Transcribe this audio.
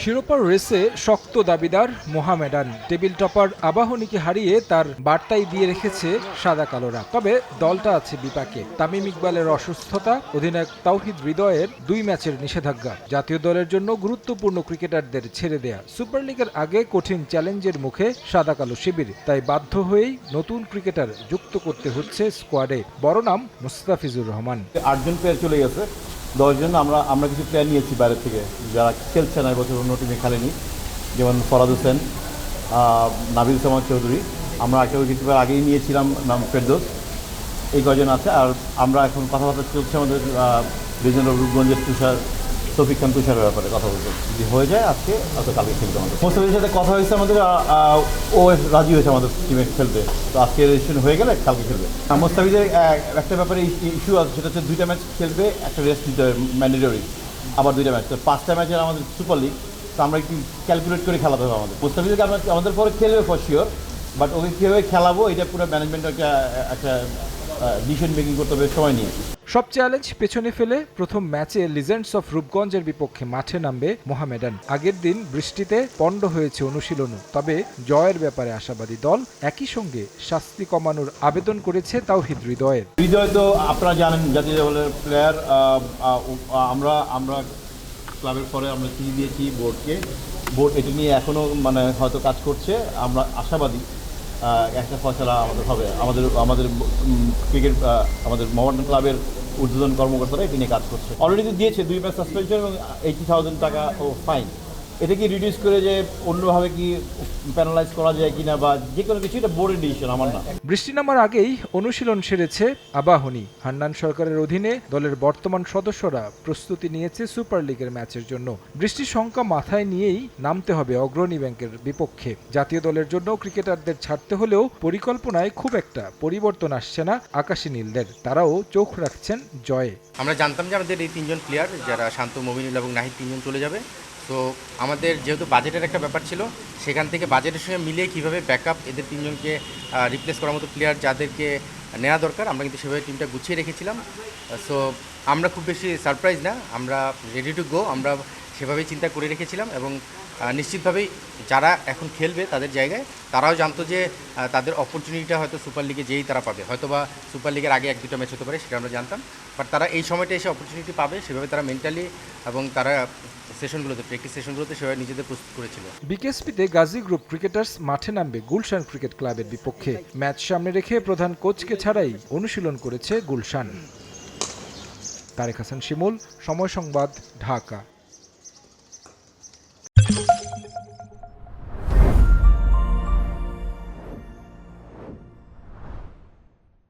শিরোপার রেসে শক্ত দাবিদার মোহামেডান। টেবিল টপার আবাহনীকে হারিয়ে তার বার্তাই দিয়ে রেখেছে সাদা কালোরা। তবে দলটা আছে বিপাকে। তামিম ইকবালের অসুস্থতা, অধিনায়ক তাওহিদ হৃদয়ের দুই ম্যাচের নিষেধাজ্ঞা। জাতীয় দলের জন্য গুরুত্বপূর্ণ ক্রিকেটারদের ছেড়ে দেয়া। সুপার লিগের আগে কঠিন চ্যালেঞ্জের মুখে সাদা কালো শিবির। তাই বাধ্য হয়েই নতুন ক্রিকেটার যুক্ত করতে হচ্ছে স্কোয়াডে। বড় নাম মুস্তাফিজুর রহমান। আটজন প্লেয়ার চলে গেছে। দশজন, আমরা আমরা কিছু প্লেয়ার নিয়েছি বাইরে থেকে। যারা খেলছে না বছর অন্য টিমে খেলেনি। যেমন ফরাদ হোসেন নাবিল সামাদ চৌধুরী। আমরা আগে কিছু আগেই নিয়েছিলাম, নাম ফেরদোস। এই কজন আছে। আর আমরা এখন কথাবার্তা চলছে আমাদের রিজনাল রূপগঞ্জের তুষার শফিক খান তুষারের ব্যাপারে কথা বলতে যদি হয়ে যায়, আজকে অত কালকে খেলতে আমাদের। মোস্তাফিজের সাথে কথা হয়েছে আমাদের ও রাজি হয়েছে আমাদের টিমে খেলবে তো আজকে রেজিস্ট্রেশন হয়ে গেলে কালকে খেলবে। মোস্তাফিজের একটা ব্যাপারে ইস্যু আছে, সেটা হচ্ছে দুইটা ম্যাচ খেলবে, একটা রেস্ট দিতে হবে ম্যান্ডেটরি আবার দুইটা ম্যাচ তো পাঁচটা ম্যাচের আমাদের সুপার লিগ তো আমরা একটু ক্যালকুলেট করে খেলাতে হবে আমাদের। মোস্তাফিজকে আমাদের পরে খেলবে ফর শিওর বাট ওকে কীভাবে খেলাবো, এটা পুরো ম্যানেজমেন্ট একটা একটা ডিসিশন মেকিং করতে হবে সময় নিয়েছি সব চ্যালেঞ্জ পেছনে ফেলে প্রথম ম্যাচে লিজেন্ডস অফ রূপগঞ্জের বিপক্ষে মাঠে নামবে মোহামেডান আগের দিন বৃষ্টিতে পণ্ড হয়েছে অনুশীলনও তবে জয়ের ব্যাপারে আশাবাদী দল একই সঙ্গে শাস্তি কমানোর আবেদন করেছে তাওহিদ হৃদয়ের। হৃদয় তো আপনারা জানেন জাতীয় দলের প্লেয়ার আমরা আমরা ক্লাবের পরে আমরা চিঠি দিয়েছি বোর্ডকে বোর্ড এটা নিয়ে এখনও মানে হয়তো কাজ করছে আমরা আশাবাদী। একটা ফসলা আমাদের হবে। আমাদের আমাদের ক্রিকেট আমাদের মোহামেডান ক্লাবের উদ্বোধন কর্মকর্তারা এটি নিয়ে কাজ করছে। অলরেডি দিয়েছে দুই ম্যাচ সাসপেনশন এবং এইটি থাউজেন্ড টাকা ও ফাইন এটা কি রিডিউস করে যে অন্যভাবে কি প্যানালাইজ করা যায় কিনা বা যে কোনো কিছু এটা বোর্ডের ডিসিশন আমার না। বৃষ্টি নামার আগেই অনুশীলন সেরেছে আবাহনী। হান্নান সরকারের অধীনে দলের বর্তমান সদস্যরা প্রস্তুতি নিয়েছে সুপার লিগের ম্যাচের জন্য। বৃষ্টির সংখ্যা মাথায় নিয়েই নামতে হবে অগ্রণী ব্যাংকের বিপক্ষে। জাতীয় দলের জন্য ক্রিকেটারদের ছাড়তে হলেও পরিকল্পনায় খুব একটা পরিবর্তন আসছে না আকাশী নীলদের। তারাও চোখ রাখছেন জয়ে। আমরা জানতাম যে আমাদের এই তিনজন প্লেয়ার যারা শান্ত মমিনুল এবং নাহিদ তিনজন চলে যাবে। তো আমাদের যেহেতু বাজেটের একটা ব্যাপার ছিল, সেখান থেকে বাজেটের সঙ্গে মিলিয়ে কীভাবে ব্যাকআপ এদের তিনজনকে রিপ্লেস করার মতো প্লেয়ার যাদেরকে নেওয়া দরকার, আমরা কিন্তু সেভাবে টিমটা গুছিয়ে রেখেছিলাম। সো আমরা খুব বেশি সারপ্রাইজ না, আমরা রেডি টু গো আমরা সেভাবেই চিন্তা করে রেখেছিলাম এবং নিশ্চিতভাবেই যারা এখন খেলবে তাদের জায়গায়, তারাও জানতো যে তাদের অপরচুনিটিটা হয়তো সুপার লিগে যেই তারা পাবে। হয়তো বা সুপার লিগের আগে এক, দুটো ম্যাচ হতে পারে, সেটা আমরা জানতাম। বাট তারা এই সময়টা এসে অপরচুনিটি পাবে, সেভাবে তারা মেন্টালি এবং তারা সেশনগুলোতে প্র্যাকটিস সেশনগুলোতে সবাই নিজেদের প্রস্তুত করেছিল। বিকেএসপিতে গাজী গ্রুপ ক্রিকেটার্স মাঠে নামবে গুলশান ক্রিকেট ক্লাবের বিপক্ষে। ম্যাচ সামনে রেখে প্রধান কোচকে ছাড়াই অনুশীলন করেছে গুলশান। তারেক হাসান শিমুল, সময় সংবাদ, ঢাকা।